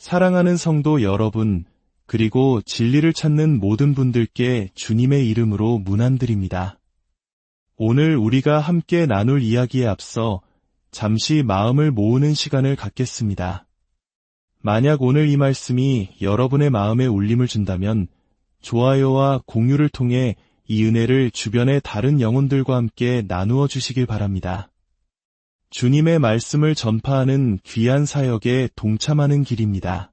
사랑하는 성도 여러분, 그리고 진리를 찾는 모든 분들께 주님의 이름으로 문안드립니다. 오늘 우리가 함께 나눌 이야기에 앞서 잠시 마음을 모으는 시간을 갖겠습니다. 만약 오늘 이 말씀이 여러분의 마음에 울림을 준다면 좋아요와 공유를 통해 이 은혜를 주변의 다른 영혼들과 함께 나누어 주시길 바랍니다. 주님의 말씀을 전파하는 귀한 사역에 동참하는 길입니다.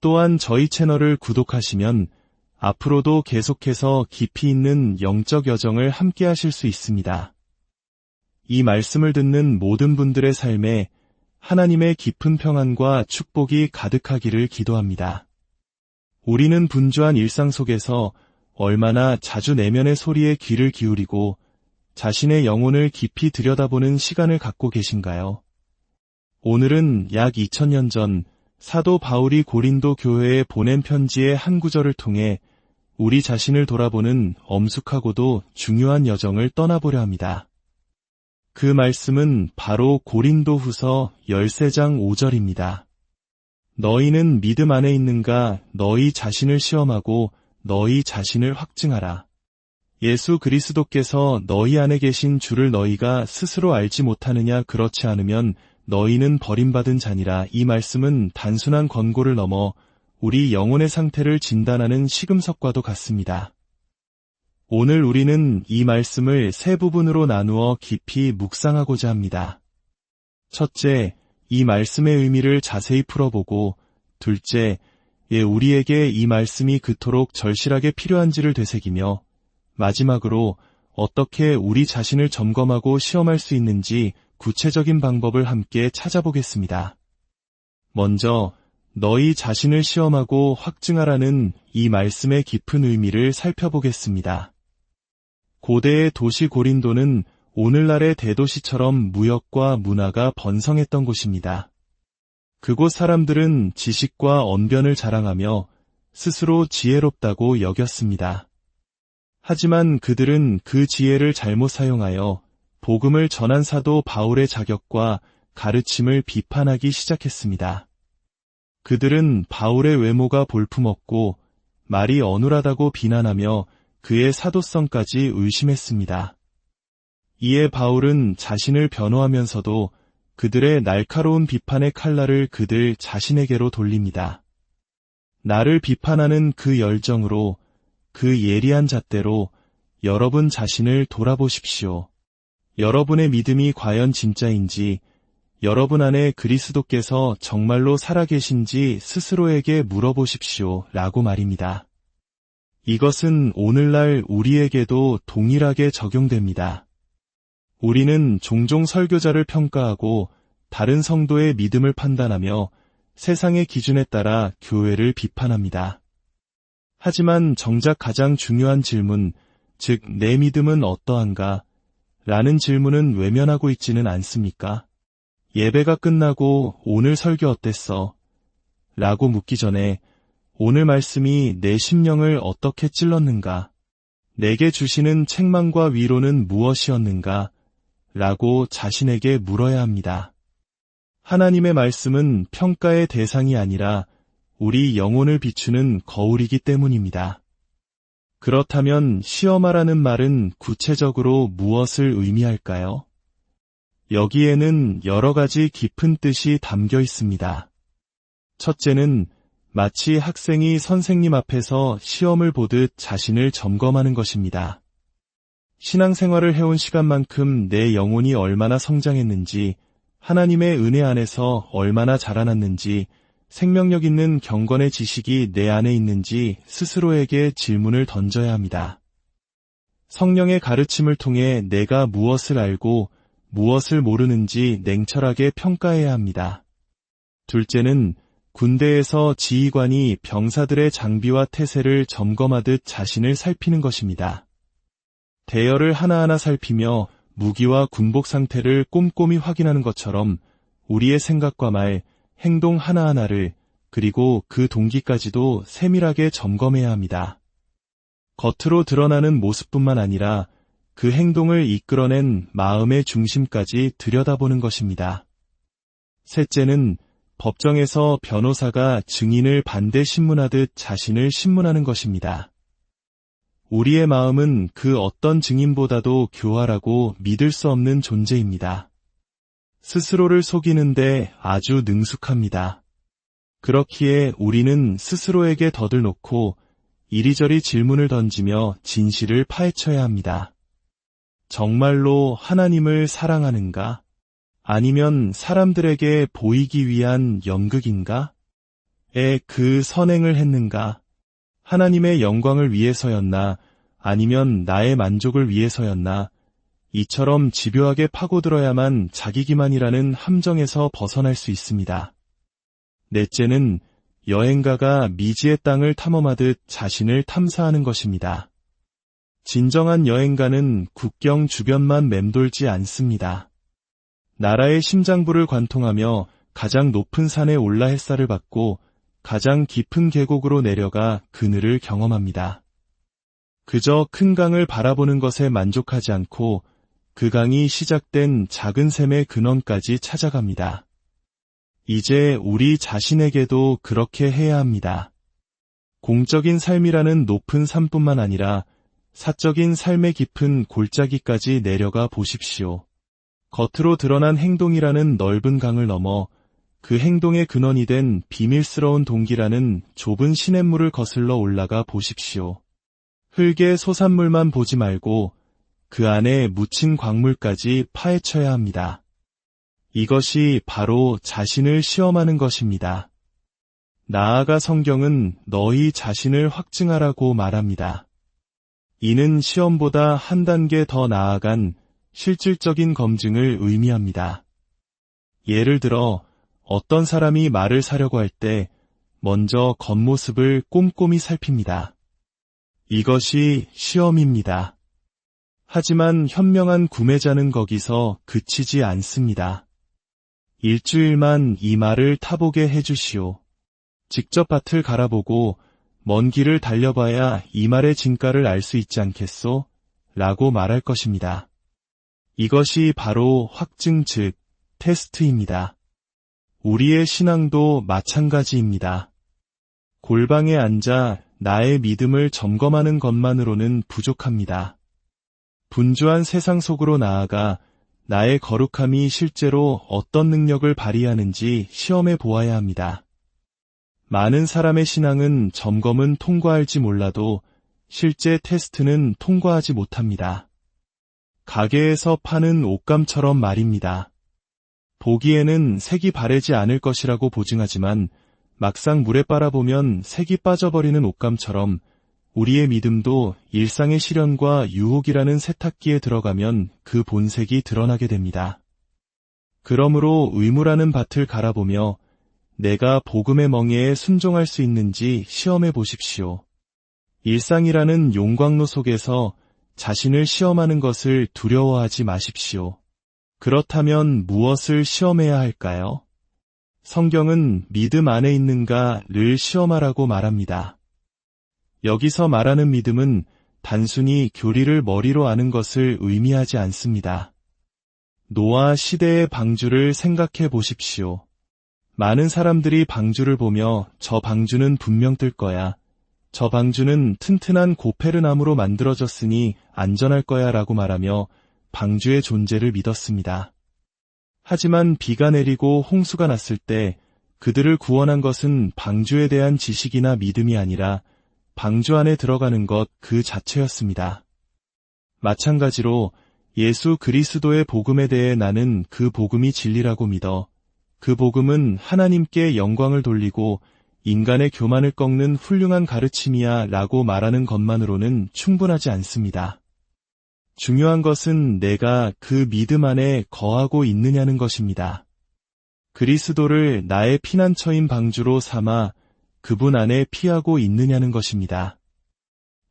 또한 저희 채널을 구독하시면 앞으로도 계속해서 깊이 있는 영적 여정을 함께 하실 수 있습니다. 이 말씀을 듣는 모든 분들의 삶에 하나님의 깊은 평안과 축복이 가득하기를 기도합니다. 우리는 분주한 일상 속에서 얼마나 자주 내면의 소리에 귀를 기울이고 자신의 영혼을 깊이 들여다보는 시간을 갖고 계신가요? 오늘은 약 2000년 전 사도 바울이 고린도 교회에 보낸 편지의 한 구절을 통해 우리 자신을 돌아보는 엄숙하고도 중요한 여정을 떠나보려 합니다. 그 말씀은 바로 고린도 후서 13장 5절입니다. 너희는 믿음 안에 있는가 너희 자신을 시험하고 너희 자신을 확증하라. 예수 그리스도께서 너희 안에 계신 주를 너희가 스스로 알지 못하느냐 그렇지 않으면 너희는 버림받은 자니라 이 말씀은 단순한 권고를 넘어 우리 영혼의 상태를 진단하는 시금석과도 같습니다. 오늘 우리는 이 말씀을 세 부분으로 나누어 깊이 묵상하고자 합니다. 첫째, 이 말씀의 의미를 자세히 풀어보고, 둘째, 예, 우리에게 이 말씀이 그토록 절실하게 필요한지를 되새기며, 마지막으로 어떻게 우리 자신을 점검하고 시험할 수 있는지 구체적인 방법을 함께 찾아보겠습니다. 먼저, 너희 자신을 시험하고 확증하라는 이 말씀의 깊은 의미를 살펴보겠습니다. 고대의 도시 고린도는 오늘날의 대도시처럼 무역과 문화가 번성했던 곳입니다. 그곳 사람들은 지식과 언변을 자랑하며 스스로 지혜롭다고 여겼습니다. 하지만 그들은 그 지혜를 잘못 사용하여 복음을 전한 사도 바울의 자격과 가르침을 비판하기 시작했습니다. 그들은 바울의 외모가 볼품없고 말이 어눌하다고 비난하며 그의 사도성까지 의심했습니다. 이에 바울은 자신을 변호하면서도 그들의 날카로운 비판의 칼날을 그들 자신에게로 돌립니다. 나를 비판하는 그 열정으로 그 예리한 잣대로 여러분 자신을 돌아보십시오. 여러분의 믿음이 과연 진짜인지 여러분 안에 그리스도께서 정말로 살아계신지 스스로에게 물어보십시오. 라고 말입니다. 이것은 오늘날 우리에게도 동일하게 적용됩니다. 우리는 종종 설교자를 평가하고 다른 성도의 믿음을 판단하며 세상의 기준에 따라 교회를 비판합니다. 하지만 정작 가장 중요한 질문, 즉, 내 믿음은 어떠한가? 라는 질문은 외면하고 있지는 않습니까? 예배가 끝나고 오늘 설교 어땠어? 라고 묻기 전에 오늘 말씀이 내 심령을 어떻게 찔렀는가? 내게 주시는 책망과 위로는 무엇이었는가? 라고 자신에게 물어야 합니다. 하나님의 말씀은 평가의 대상이 아니라 우리 영혼을 비추는 거울이기 때문입니다. 그렇다면 시험하라는 말은 구체적으로 무엇을 의미할까요? 여기에는 여러 가지 깊은 뜻이 담겨 있습니다. 첫째는 마치 학생이 선생님 앞에서 시험을 보듯 자신을 점검하는 것입니다. 신앙생활을 해온 시간만큼 내 영혼이 얼마나 성장했는지, 하나님의 은혜 안에서 얼마나 자라났는지, 생명력 있는 경건의 지식이 내 안에 있는지 스스로에게 질문을 던져야 합니다. 성령의 가르침을 통해 내가 무엇을 알고 무엇을 모르는지 냉철하게 평가해야 합니다. 둘째는 군대에서 지휘관이 병사들의 장비와 태세를 점검하듯 자신을 살피는 것입니다. 대열을 하나하나 살피며 무기와 군복 상태를 꼼꼼히 확인하는 것처럼 우리의 생각과 말, 행동 하나하나를 그리고 그 동기까지도 세밀하게 점검해야 합니다. 겉으로 드러나는 모습뿐만 아니라 그 행동을 이끌어낸 마음의 중심까지 들여다보는 것입니다. 셋째는 법정에서 변호사가 증인을 반대 신문하듯 자신을 신문하는 것입니다. 우리의 마음은 그 어떤 증인보다도 교활하고 믿을 수 없는 존재입니다. 스스로를 속이는데 아주 능숙합니다. 그렇기에 우리는 스스로에게 덫을 놓고 이리저리 질문을 던지며 진실을 파헤쳐야 합니다. 정말로 하나님을 사랑하는가? 아니면 사람들에게 보이기 위한 연극인가? 에 그 선행을 했는가? 하나님의 영광을 위해서였나? 아니면 나의 만족을 위해서였나? 이처럼 집요하게 파고들어야만 자기 기만이라는 함정에서 벗어날 수 있습니다. 넷째는 여행가가 미지의 땅을 탐험하듯 자신을 탐사하는 것입니다. 진정한 여행가는 국경 주변만 맴돌지 않습니다. 나라의 심장부를 관통하며 가장 높은 산에 올라 햇살을 받고 가장 깊은 계곡으로 내려가 그늘을 경험합니다. 그저 큰 강을 바라보는 것에 만족하지 않고 그 강이 시작된 작은 샘의 근원까지 찾아갑니다. 이제 우리 자신에게도 그렇게 해야 합니다. 공적인 삶이라는 높은 산뿐만 아니라 사적인 삶의 깊은 골짜기까지 내려가 보십시오. 겉으로 드러난 행동이라는 넓은 강을 넘어 그 행동의 근원이 된 비밀스러운 동기라는 좁은 시냇물을 거슬러 올라가 보십시오. 흙의 소산물만 보지 말고 그 안에 묻힌 광물까지 파헤쳐야 합니다. 이것이 바로 자신을 시험하는 것입니다. 나아가 성경은 너희 자신을 확증하라고 말합니다. 이는 시험보다 한 단계 더 나아간 실질적인 검증을 의미합니다. 예를 들어 어떤 사람이 말을 사려고 할 때 먼저 겉모습을 꼼꼼히 살핍니다. 이것이 시험입니다. 하지만 현명한 구매자는 거기서 그치지 않습니다. 일주일만 이 말을 타보게 해주시오. 직접 밭을 갈아보고 먼 길을 달려봐야 이 말의 진가를 알 수 있지 않겠소? 라고 말할 것입니다. 이것이 바로 확증 즉 테스트입니다. 우리의 신앙도 마찬가지입니다. 골방에 앉아 나의 믿음을 점검하는 것만으로는 부족합니다. 분주한 세상 속으로 나아가 나의 거룩함이 실제로 어떤 능력을 발휘하는지 시험해 보아야 합니다. 많은 사람의 신앙은 점검은 통과할지 몰라도 실제 테스트는 통과하지 못합니다. 가게에서 파는 옷감처럼 말입니다. 보기에는 색이 바래지 않을 것이라고 보증하지만 막상 물에 빨아보면 색이 빠져버리는 옷감처럼 우리의 믿음도 일상의 시련과 유혹이라는 세탁기에 들어가면 그 본색이 드러나게 됩니다. 그러므로 의무라는 밭을 갈아보며 내가 복음의 멍에에 순종할 수 있는지 시험해 보십시오. 일상이라는 용광로 속에서 자신을 시험하는 것을 두려워하지 마십시오. 그렇다면 무엇을 시험해야 할까요? 성경은 믿음 안에 있는가를 시험하라고 말합니다. 여기서 말하는 믿음은 단순히 교리를 머리로 아는 것을 의미하지 않습니다. 노아 시대의 방주를 생각해 보십시오. 많은 사람들이 방주를 보며 저 방주는 분명 뜰 거야. 저 방주는 튼튼한 고페르나무로 만들어졌으니 안전할 거야 라고 말하며 방주의 존재를 믿었습니다. 하지만 비가 내리고 홍수가 났을 때 그들을 구원한 것은 방주에 대한 지식이나 믿음이 아니라 방주 안에 들어가는 것 그 자체였습니다. 마찬가지로 예수 그리스도의 복음에 대해 나는 그 복음이 진리라고 믿어 그 복음은 하나님께 영광을 돌리고 인간의 교만을 꺾는 훌륭한 가르침이야 라고 말하는 것만으로는 충분하지 않습니다. 중요한 것은 내가 그 믿음 안에 거하고 있느냐는 것입니다. 그리스도를 나의 피난처인 방주로 삼아 그분 안에 피하고 있느냐는 것입니다.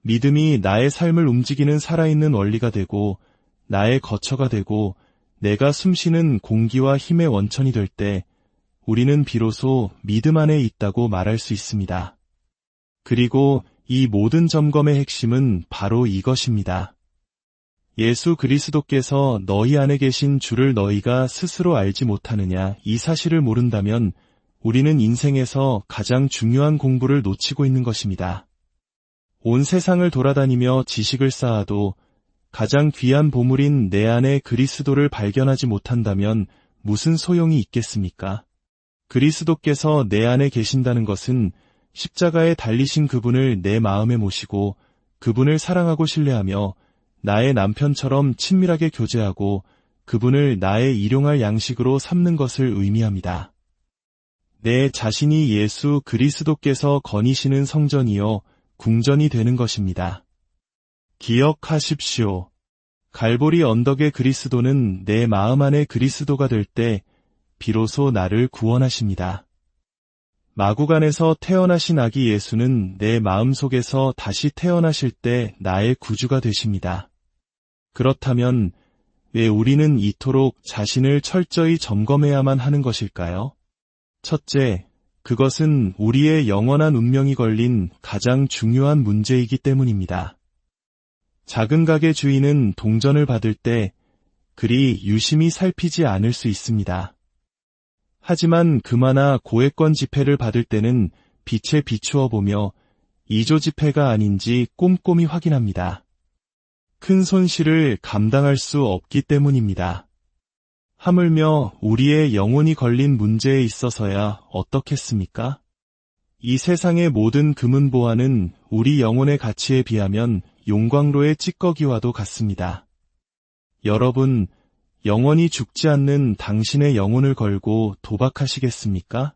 믿음이 나의 삶을 움직이는 살아있는 원리가 되고 나의 거처가 되고 내가 숨쉬는 공기와 힘의 원천이 될 때 우리는 비로소 믿음 안에 있다고 말할 수 있습니다. 그리고 이 모든 점검의 핵심은 바로 이것입니다. 예수 그리스도께서 너희 안에 계신 주를 너희가 스스로 알지 못하느냐 이 사실을 모른다면 우리는 인생에서 가장 중요한 공부를 놓치고 있는 것입니다. 온 세상을 돌아다니며 지식을 쌓아도 가장 귀한 보물인 내 안에 그리스도를 발견하지 못한다면 무슨 소용이 있겠습니까? 그리스도께서 내 안에 계신다는 것은 십자가에 달리신 그분을 내 마음에 모시고 그분을 사랑하고 신뢰하며 나의 남편처럼 친밀하게 교제하고 그분을 나의 일용할 양식으로 삼는 것을 의미합니다. 내 자신이 예수 그리스도께서 거니시는 성전이요 궁전이 되는 것입니다. 기억하십시오. 갈보리 언덕의 그리스도는 내 마음 안에 그리스도가 될 때 비로소 나를 구원하십니다. 마구간에서 태어나신 아기 예수는 내 마음 속에서 다시 태어나실 때 나의 구주가 되십니다. 그렇다면 왜 우리는 이토록 자신을 철저히 점검해야만 하는 것일까요? 첫째, 그것은 우리의 영원한 운명이 걸린 가장 중요한 문제이기 때문입니다. 작은 가게 주인은 동전을 받을 때 그리 유심히 살피지 않을 수 있습니다. 하지만 금화나 고액권 지폐를 받을 때는 빛에 비추어 보며 이조 지폐가 아닌지 꼼꼼히 확인합니다. 큰 손실을 감당할 수 없기 때문입니다. 하물며 우리의 영혼이 걸린 문제에 있어서야 어떻겠습니까? 이 세상의 모든 금은 보화는 우리 영혼의 가치에 비하면 용광로의 찌꺼기와도 같습니다. 여러분, 영원히 죽지 않는 당신의 영혼을 걸고 도박하시겠습니까?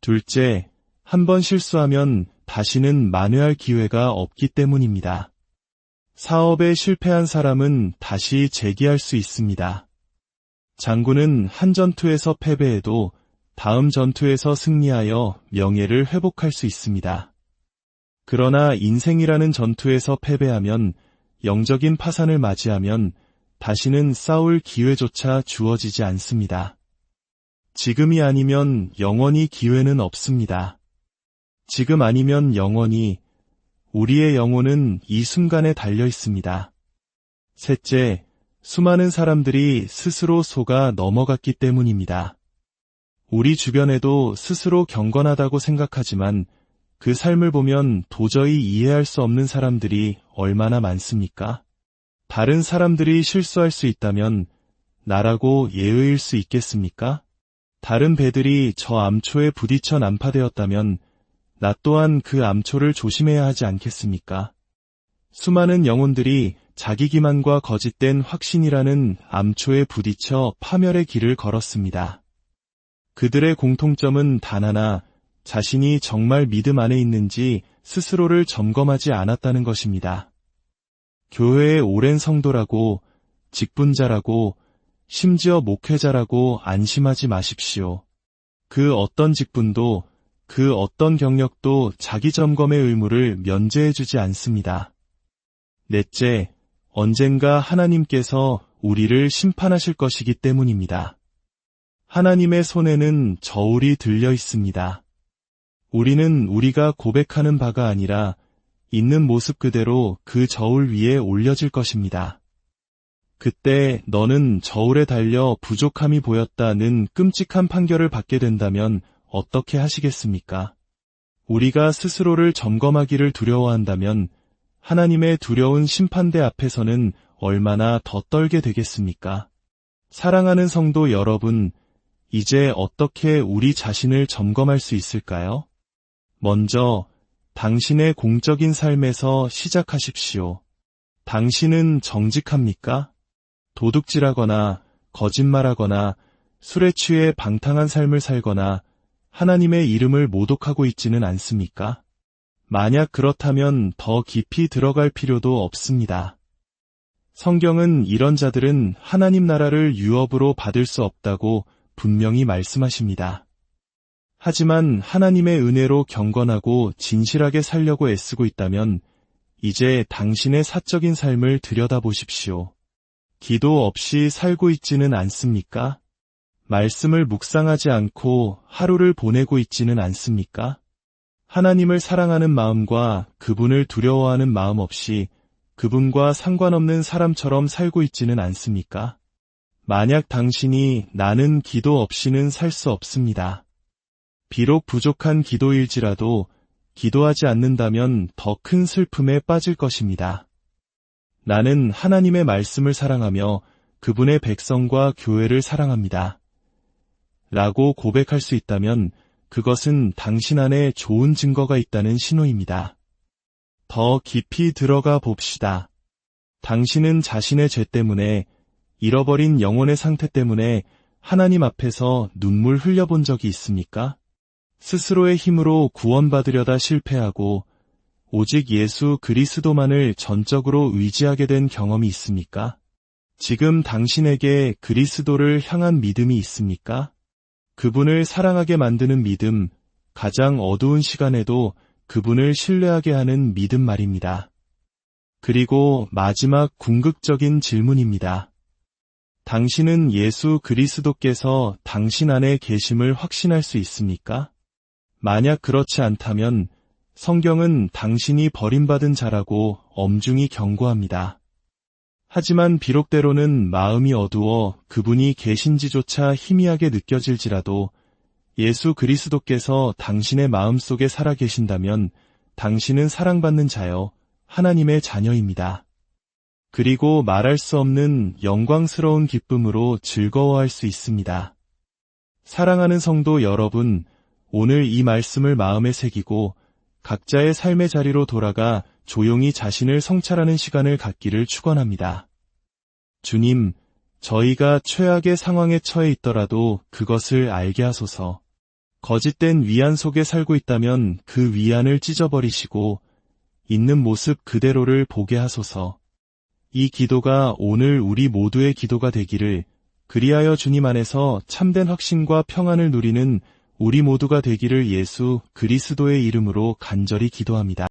둘째, 한 번 실수하면 다시는 만회할 기회가 없기 때문입니다. 사업에 실패한 사람은 다시 재기할 수 있습니다. 장군은 한 전투에서 패배해도 다음 전투에서 승리하여 명예를 회복할 수 있습니다. 그러나 인생이라는 전투에서 패배하면 영적인 파산을 맞이하면 다시는 싸울 기회조차 주어지지 않습니다. 지금이 아니면 영원히 기회는 없습니다. 지금 아니면 영원히 우리의 영혼은 이 순간에 달려 있습니다. 셋째, 수많은 사람들이 스스로 속아 넘어갔기 때문입니다. 우리 주변에도 스스로 경건하다고 생각하지만 그 삶을 보면 도저히 이해할 수 없는 사람들이 얼마나 많습니까? 다른 사람들이 실수할 수 있다면 나라고 예의일 수 있겠습니까? 다른 배들이 저 암초에 부딪혀 난파되었다면 나 또한 그 암초를 조심해야 하지 않겠습니까? 수많은 영혼들이 자기 기만과 거짓된 확신이라는 암초에 부딪혀 파멸의 길을 걸었습니다. 그들의 공통점은 단 하나, 자신이 정말 믿음 안에 있는지 스스로를 점검하지 않았다는 것입니다. 교회의 오랜 성도라고, 직분자라고, 심지어 목회자라고 안심하지 마십시오. 그 어떤 직분도, 그 어떤 경력도 자기 점검의 의무를 면제해주지 않습니다. 넷째, 언젠가 하나님께서 우리를 심판하실 것이기 때문입니다. 하나님의 손에는 저울이 들려 있습니다. 우리는 우리가 고백하는 바가 아니라 있는 모습 그대로 그 저울 위에 올려질 것입니다. 그때 너는 저울에 달려 부족함이 보였다는 끔찍한 판결을 받게 된다면 어떻게 하시겠습니까? 우리가 스스로를 점검하기를 두려워한다면 하나님의 두려운 심판대 앞에서는 얼마나 더 떨게 되겠습니까? 사랑하는 성도 여러분, 이제 어떻게 우리 자신을 점검할 수 있을까요? 먼저 당신의 공적인 삶에서 시작하십시오. 당신은 정직합니까? 도둑질하거나 거짓말하거나 술에 취해 방탕한 삶을 살거나 하나님의 이름을 모독하고 있지는 않습니까? 만약 그렇다면 더 깊이 들어갈 필요도 없습니다. 성경은 이런 자들은 하나님 나라를 유업으로 받을 수 없다고 분명히 말씀하십니다. 하지만 하나님의 은혜로 경건하고 진실하게 살려고 애쓰고 있다면 이제 당신의 사적인 삶을 들여다보십시오. 기도 없이 살고 있지는 않습니까? 말씀을 묵상하지 않고 하루를 보내고 있지는 않습니까? 하나님을 사랑하는 마음과 그분을 두려워하는 마음 없이 그분과 상관없는 사람처럼 살고 있지는 않습니까? 만약 당신이 나는 기도 없이는 살 수 없습니다. 비록 부족한 기도일지라도 기도하지 않는다면 더 큰 슬픔에 빠질 것입니다. 나는 하나님의 말씀을 사랑하며 그분의 백성과 교회를 사랑합니다. 라고 고백할 수 있다면 그것은 당신 안에 좋은 증거가 있다는 신호입니다. 더 깊이 들어가 봅시다. 당신은 자신의 죄 때문에 잃어버린 영혼의 상태 때문에 하나님 앞에서 눈물 흘려본 적이 있습니까? 스스로의 힘으로 구원받으려다 실패하고 오직 예수 그리스도만을 전적으로 의지하게 된 경험이 있습니까? 지금 당신에게 그리스도를 향한 믿음이 있습니까? 그분을 사랑하게 만드는 믿음, 가장 어두운 시간에도 그분을 신뢰하게 하는 믿음 말입니다. 그리고 마지막 궁극적인 질문입니다. 당신은 예수 그리스도께서 당신 안에 계심을 확신할 수 있습니까? 만약 그렇지 않다면 성경은 당신이 버림받은 자라고 엄중히 경고합니다. 하지만 비록 때로는 마음이 어두워 그분이 계신지조차 희미하게 느껴질지라도 예수 그리스도께서 당신의 마음 속에 살아 계신다면 당신은 사랑받는 자여 하나님의 자녀입니다. 그리고 말할 수 없는 영광스러운 기쁨으로 즐거워할 수 있습니다. 사랑하는 성도 여러분, 오늘 이 말씀을 마음에 새기고 각자의 삶의 자리로 돌아가 조용히 자신을 성찰하는 시간을 갖기를 축원합니다. 주님, 저희가 최악의 상황에 처해 있더라도 그것을 알게 하소서. 거짓된 위안 속에 살고 있다면 그 위안을 찢어버리시고 있는 모습 그대로를 보게 하소서. 이 기도가 오늘 우리 모두의 기도가 되기를 그리하여 주님 안에서 참된 확신과 평안을 누리는 우리 모두가 되기를 예수 그리스도의 이름으로 간절히 기도합니다.